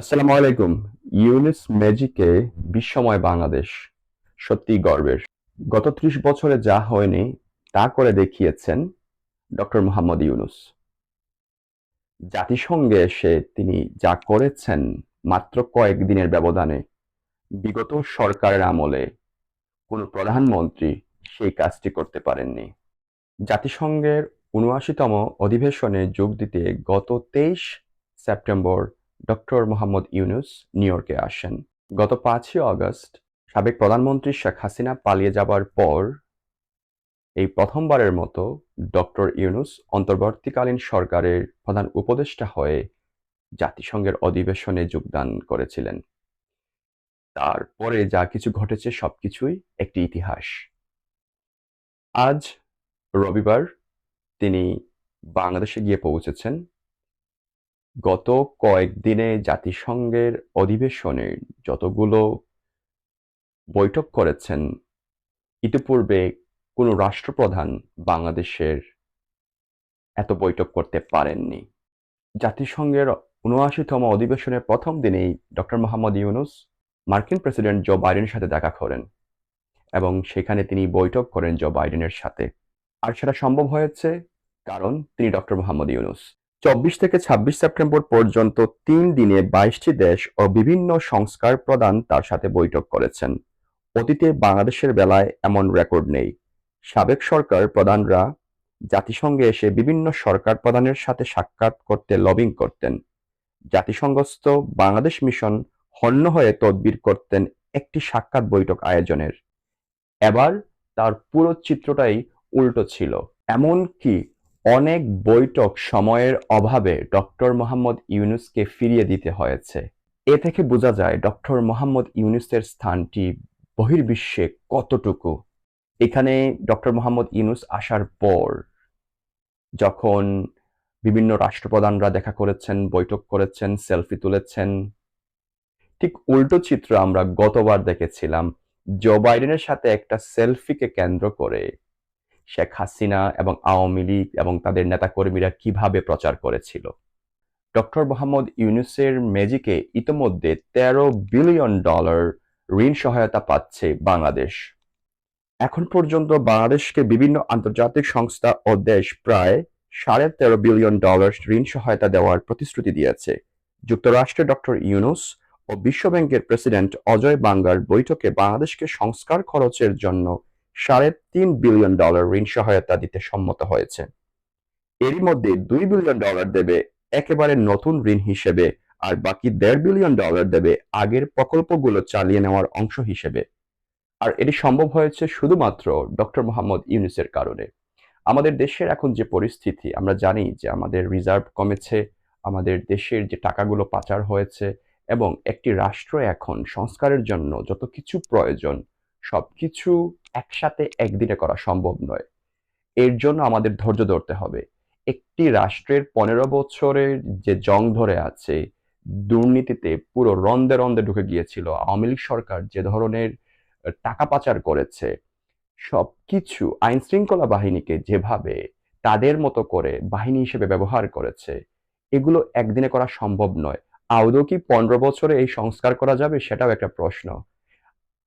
আসসালামু আলাইকুম। ইউনিস ম্যাজিকে বিশ্বময় বাংলাদেশ। সত্যি গর্বের। গত ত্রিশ বছরে যা হয়নি, তা করে দেখিয়েছেন ডক্টর মোহাম্মদ ইউনুস। জাতিসংঘে এসে তিনি যা করেছেন মাত্র কয়েক দিনের ব্যবধানে, বিগত সরকারের আমলে কোনো প্রধানমন্ত্রী সেই কাজটি করতে পারেননি। জাতিসংঘের উনআশিতম অধিবেশনে যোগ দিতে গত তেইশ September doctor Mohammad Yunus new ইয়র্কে আসেন। গত পাঁচই আগস্ট সাবেক প্রধানমন্ত্রী শেখ হাসিনা পালিয়ে যাবার পর এই প্রথমবারের মতো ডক্টর ইউনুস অন্তর্বর্তীকালীন সরকারের প্রধান উপদেষ্টা হয়ে জাতিসংঘের অধিবেশনে যোগদান করেছিলেন। তারপরে যা কিছু ঘটেছে সবকিছুই একটি ইতিহাস। আজ রবিবার তিনি বাংলাদেশে গিয়ে পৌঁছেছেন। গত কয়েকদিনে জাতিসংঘের অধিবেশনে যতগুলো বৈঠক করেছেন, ইতিপূর্বে কোনো রাষ্ট্রপ্রধান বাংলাদেশের এত বৈঠক করতে পারেননি। জাতিসংঘের উনআশিতম অধিবেশনের প্রথম দিনেই ডক্টর মোহাম্মদ ইউনুস মার্কিন প্রেসিডেন্ট জো বাইডেনের সাথে দেখা করেন এবং সেখানে তিনি বৈঠক করেন জো বাইডেনের সাথে। আর সেটা সম্ভব হয়েছে কারণ তিনি ডক্টর মোহাম্মদ ইউনুস। চব্বিশ থেকে ছাব্বিশ সেপ্টেম্বর পর্যন্ত তিন দিনে বাইশটি দেশ ও বিভিন্ন সংস্কার প্রদান তার সাথে বৈঠক করেছেন। অতীতে বাংলাদেশের বেলায় এমন রেকর্ড নেই। সাবেক সরকার প্রধানরা জাতিসংঘে এসে বিভিন্ন সরকার প্রধানের সাথে সাক্ষাৎ করতে লবিং করতেন। জাতিসংঘস্থ বাংলাদেশ মিশন হন্য হয়ে তদবির করতেন একটি সাক্ষাৎ বৈঠক আয়োজনের। এবার তার পুরো চিত্রটাই উল্টো ছিল। এমনকি অনেক বৈঠক সময়ের অভাবে ডক্টর মোহাম্মদ ইউনুসকে ফিরিয়ে দিতে হয়েছে। এ থেকে বোঝা যায় ডক্টর মোহাম্মদ ইউনুসের স্থানটি বহির্বিশ্বে কতটুকু। এখানে ডক্টর মোহাম্মদ ইউনুস আসার পর যখন বিভিন্ন রাষ্ট্রপ্রধানরা দেখা করেছেন, বৈঠক করেছেন, সেলফি তুলেছেন, ঠিক উল্টো চিত্র আমরা গতবার দেখেছিলাম। জো বাইডেনের সাথে একটা সেলফিকে কেন্দ্র করে শেখ হাসিনা এবং আওয়ামী লীগ এবং তাদের নেতাকর্মীরা কীভাবে প্রচার করেছিল? ডক্টর মোহাম্মদ ইউনুসের ম্যাজিকে ইতোমধ্যে তেরো বিলিয়ন ডলার ঋণ সহায়তা পাচ্ছে বাংলাদেশ। এখন পর্যন্ত বাংলাদেশকে বিভিন্ন আন্তর্জাতিক সংস্থা ও দেশ প্রায় সাড়ে তেরো বিলিয়ন ডলার ঋণ সহায়তা দেওয়ার প্রতিশ্রুতি দিয়েছে। যুক্তরাষ্ট্রে ডক্টর ইউনুস ও বিশ্বব্যাংকের প্রেসিডেন্ট অজয় বাঙ্গার বৈঠকে বাংলাদেশকে সংস্কার খরচের জন্য সাড়ে তিন বিলিয়ন ডলার ঋণ সহায়তা দিতে সম্মত হয়েছে। এরই মধ্যে দুই বিলিয়ন ডলার দেবে একেবারে নতুন ঋণ হিসেবে আর বাকি দেড় বিলিয়ন ডলার দেবে আগের প্রকল্পগুলো চালিয়ে নেওয়ার অংশ হিসেবে। আর এটি সম্ভব হয়েছে শুধুমাত্র ডক্টর মোহাম্মদ ইউনুসের কারণে। আমাদের দেশের এখন যে পরিস্থিতি, আমরা জানি যে আমাদের রিজার্ভ কমেছে, আমাদের দেশের যে টাকাগুলো পাচার হয়েছে এবং একটি রাষ্ট্র এখন সংস্কারের জন্য যত কিছু প্রয়োজন সবকিছু একসাথে একদিনে করা সম্ভব নয়। এর জন্য আমাদের ধৈর্য ধরতে হবে। একটি রাষ্ট্রের পনেরো বছরের যে জং ধরে আছে, দুর্নীতিতে পুরো রন্দে রন্দে ঢুকে গিয়েছিল। আওয়ামী লীগ সরকার যে ধরনের টাকা পাচার করেছে, সবকিছু আইন শৃঙ্খলা বাহিনীকে যেভাবে তাদের মতো করে বাহিনী হিসেবে ব্যবহার করেছে, এগুলো একদিনে করা সম্ভব নয়। আদৌ কি পনেরো বছরে এই সংস্কার করা যাবে সেটাও একটা প্রশ্ন।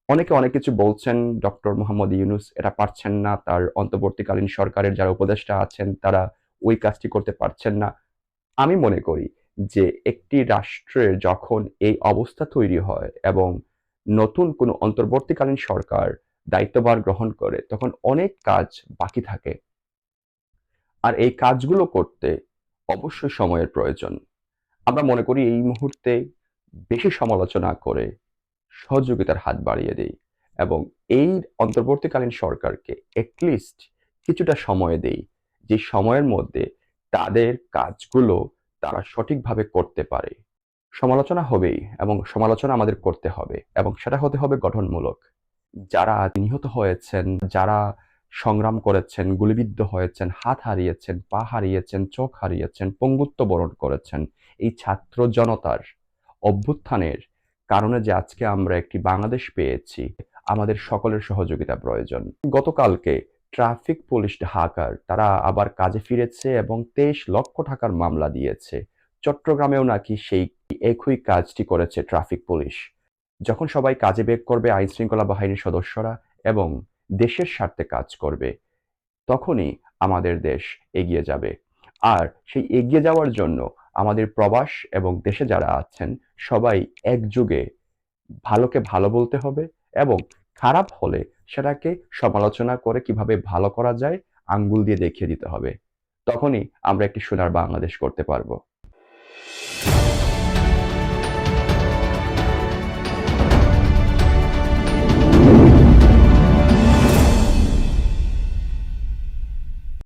অনেকে অনেক কিছু বলছেন, ডক্টর মোহাম্মদ ইউনুস এটা পারছেন না, তার অন্তর্বর্তীকালীন সরকারের যারা উপদেষ্টা আছেন তারা ওই কাজটি করতে পারছেন না। আমি মনে করি যে একটি রাষ্ট্রের যখন এই অবস্থা তৈরি হয় এবং নতুন কোনো অন্তর্বর্তীকালীন সরকার দায়িত্বভার গ্রহণ করে, তখন অনেক কাজ বাকি থাকে। আর এই কাজগুলো করতে অবশ্যই সময়ের প্রয়োজন। আমরা মনে করি এই মুহূর্তে বেশি সমালোচনা করে সহযোগিতার হাত বাড়িয়ে দেই এবং এই অন্তর্বর্তীকালীন সরকারকে এটলিস্ট কিছুটা সময় দেই যে সময়ের মধ্যে তাদের কাজগুলো তারা সঠিকভাবে করতে পারে। সমালোচনা হবেই এবং সমালোচনা আমাদের করতে হবে এবং সেটা হতে হবে গঠনমূলক। যারা নিহত হয়েছেন, যারা সংগ্রাম করেছেন, গুলিবিদ্ধ হয়েছেন, হাত হারিয়েছেন, পা হারিয়েছেন, চোখ হারিয়েছেন, পঙ্গুত্ব বরণ করেছেন, এই ছাত্র জনতার অভ্যুত্থানের কারণে যে আজকে আমরা একটি বাংলাদেশ পেয়েছি, আমাদের সকলের সহযোগিতা প্রয়োজন। গতকালকে ট্রাফিক পুলিশ ঢাকার তারা আবার কাজে ফিরেছে এবং তেইশ লক্ষ টাকার মামলা দিয়েছে। চট্টগ্রামেও নাকি সেই একই কাজটি করেছে ট্রাফিক পুলিশ। যখন সবাই কাজে বেগ করবে আইন শৃঙ্খলা বাহিনীর সদস্যরা এবং দেশের স্বার্থে কাজ করবে, তখনই আমাদের দেশ এগিয়ে যাবে। আর সেই এগিয়ে যাওয়ার জন্য আমাদের প্রবাস এবং দেশে যারা আছেন, সবাই একযোগে ভালোকে ভালো বলতে হবে এবং খারাপ হলে সেটাকে সমালোচনা করে কীভাবে ভালো করা যায় আঙ্গুল দিয়ে দেখিয়ে দিতে হবে। তখনই আমরা একটি সোনার বাংলাদেশ করতে পারব।